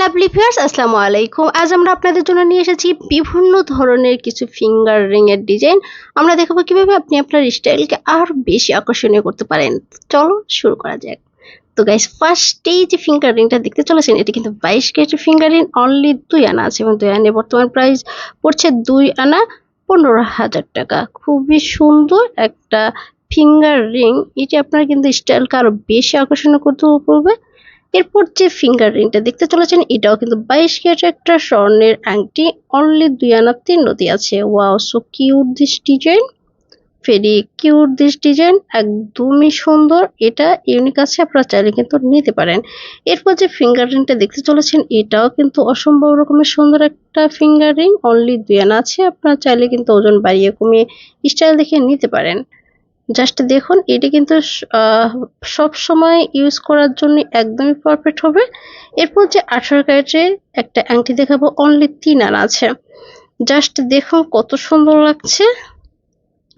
Lovely viewers আসসালামু আলাইকুম। আজ আমরা আপনাদের জন্য নিয়ে এসেছি বিভিন্ন ধরনের কিছু ফিঙ্গার রিং এর ডিজাইন আমরা দেখাবো কীভাবে আপনি আপনার স্টাইলকে আরও বেশি আকর্ষণীয় করতে পারেন। চলো শুরু করা যাক। তো গাইস ফার্স্টেই যে ফিঙ্গার রিংটা দেখতে চলেছেন, এটি কিন্তু বাইশ কেজির ফিঙ্গার রিং অনলি দুই আনা আছে এবং দুই আনার বর্তমান প্রাইস পড়ছে দুই আনা পনেরো হাজার টাকা। খুবই সুন্দর একটা ফিঙ্গার রিং এটি আপনার কিন্তু স্টাইলকে আরও বেশি আকর্ষণীয় করতে করবে। এরপর যে ফিঙ্গার রিংটা দেখতে চলেছেন, এটাও কিন্তু বাইশ ক্যারেট একটা স্বর্ণের আংটি। অনলি দুই আনা তিন নদী আছে। Wow so cute this design very cute this design একদমই সুন্দর। এটা ইউনিক আছে, আপনারা চাইলে কিন্তু নিতে পারেন। এরপর যে ফিঙ্গার রিংটা দেখতে চলেছেন, এটাও কিন্তু অসম্ভব রকমের সুন্দর একটা ফিঙ্গার রিং অনলি দুই আনা আছে, আপনারা চাইলে কিন্তু ওজন বাড়িয়ে কমিয়ে স্টাইল দেখে নিতে পারেন। জাস্ট দেখুন, এটি কিন্তু সব সময় ইউজ করার জন্য একদমই পারফেক্ট হবে। এরপর যে আঠারো ক্যারেটের একটা অ্যাংটি দেখাবো অনলি তিন আনা আছে। জাস্ট দেখুন কত সুন্দর লাগছে।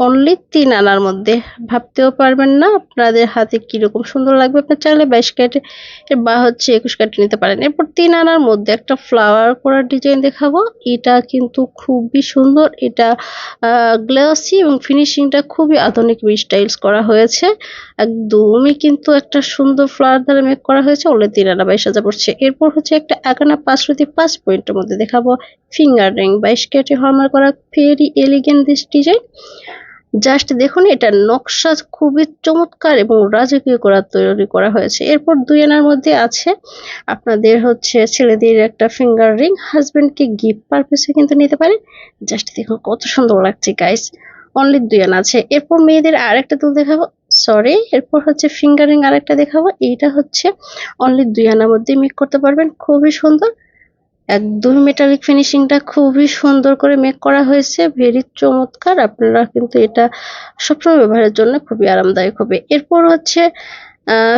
অনলি তিন আনার মধ্যে। ভাবতেও পারবেন না আপনাদের হাতে কীরকম সুন্দর লাগবে। আপনার চাইলে বাইশ ক্যারেটে বা হচ্ছে একুশ ক্যারেটে নিতে পারেন। এরপর তিন আনার মধ্যে একটা ফ্লাওয়ার করার ডিজাইন দেখাবো। এটা কিন্তু খুবই সুন্দর। এটা গ্লাসি এবং ফিনিশিংটা খুবই আধুনিক স্টাইলস করা হয়েছে। একদমই কিন্তু একটা সুন্দর ফ্লাওয়ার দ্বারা মেক করা হয়েছে। ওলে তিন আনা বাইশ হাজার পড়ছে। এরপর হচ্ছে একটা একানা পাঁচ রুতি পাঁচ পয়েন্টের মধ্যে দেখাবো। ফিঙ্গার রিং বাইশ ক্যারেটে হলমার করা very elegant this design just দেখুন, এটা নকশা খুবই চমৎকার এবং রাজকীয় করা তৈরি করা হয়েছে। এরপর দুই আনার মধ্যে আছে আপনাদের হচ্ছে ছেলেদের একটা ফিঙ্গার রিং হাজবেন্ডকে গিফট পারপাসে কিন্তু নিতে পারেন। জাস্ট দেখুন কত সুন্দর লাগছে গাইস অনলি দুই আনা আছে। এরপর মেয়েদের আরেকটা তুল দেখাবো। সরি এরপর হচ্ছে ফিঙ্গার রিং আরেকটা দেখাবো। এইটা হচ্ছে অনলি দুই আনার মধ্যে মেক করতে পারবেন। খুবই সুন্দর। একদম মেটালিক ফিনিশিংটা খুবই সুন্দর করে মেক করা হয়েছে। ভেরি চমৎকার। আপনারা কিন্তু এটা সবসময় ব্যবহারের জন্য খুবই আরামদায়ক হবে। এরপর হচ্ছে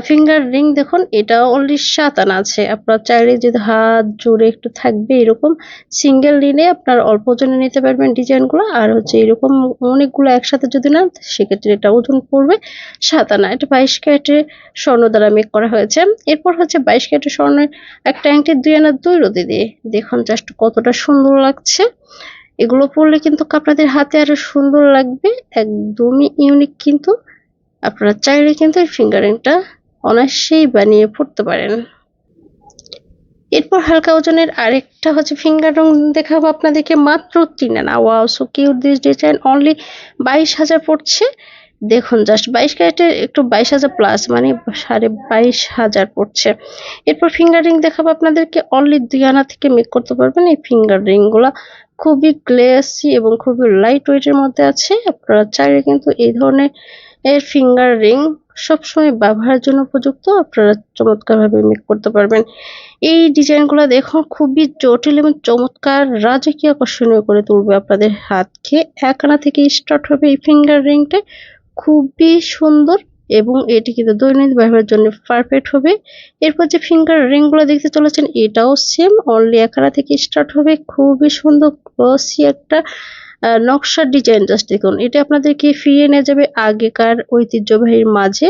ফিঙ্গার রিং দেখুন, এটা অনলি সাত আনা আছে। আপনার চাইলে যদি হাত জুড়ে একটু থাকবে এরকম সিঙ্গেল নিলে আপনার অল্প ওজনে নিতে পারবেন ডিজাইনগুলো আর হচ্ছে এরকম অনেকগুলো একসাথে যদি না সেক্ষেত্রে এটা ওজন পড়বে সাত আনা এটা বাইশ ক্যারেটের স্বর্ণ দ্বারা মেক করা হয়েছে। এরপর হচ্ছে বাইশ ক্যারেটের স্বর্ণের একটা অ্যাংটি দুই আনা দুই রোদে দিয়ে দেখুন জাস্ট কতটা সুন্দর লাগছে। এগুলো পরলে কিন্তু আপনাদের হাতে আরও সুন্দর লাগবে। একদমই ইউনিক কিন্তু। আপনারা চাইলে কিন্তু এই ফিঙ্গারিংটা অনায়াসেই বানিয়ে পড়তে পারেন। এরপর হালকা ওজনের আরেকটা হচ্ছে ফিঙ্গার রং দেখাবো আপনাদেরকে। মাত্র তিন আনা। Wow so cute this design only বাইশ হাজার পড়ছে। দেখুন জাস্ট বাইশ ক্যারেটের একটু বাইশ হাজার প্লাস মানে সাড়ে বাইশ হাজার পড়ছে। এরপর ফিঙ্গার রিং দেখাবো আপনাদেরকে। অনলি দুই আনা থেকে মেক করতে পারবেন। এই ফিঙ্গার রিংগুলো খুবই গ্লেসি এবং খুবই লাইট ওয়েটের মধ্যে আছে। আপনারা চাইলে কিন্তু এই ধরনের এর ফিঙ্গার রিং সবসময় ব্যবহারের জন্য উপযুক্ত। আপনারা চমৎকারভাবে মেক করতে পারবেন। এই ডিজাইনগুলো দেখুন, খুবই জটিল এবং চমৎকার, রাজকীয় আকর্ষণীয় করে তুলবে আপনাদের হাতকে এক আনা থেকে স্টার্ট হবে এই ফিঙ্গার রিংটা খুবই সুন্দর এবং এটি কিন্তু দৈনন্দিন ব্যবহারের জন্য পারফেক্ট হবে। এরপর যে ফিঙ্গার রিংগুলো দেখতে চলেছেন, এটাও সেম অনলি এক আনা থেকে স্টার্ট হবে। খুবই সুন্দর গ্লসি একটা নকশার ডিজাইন জাস্ট দেখুন। এটা আপনাদেরকে ফিরিয়ে নিয়ে যাবে আগেকার ঐতিহ্যবাহীর মাঝে।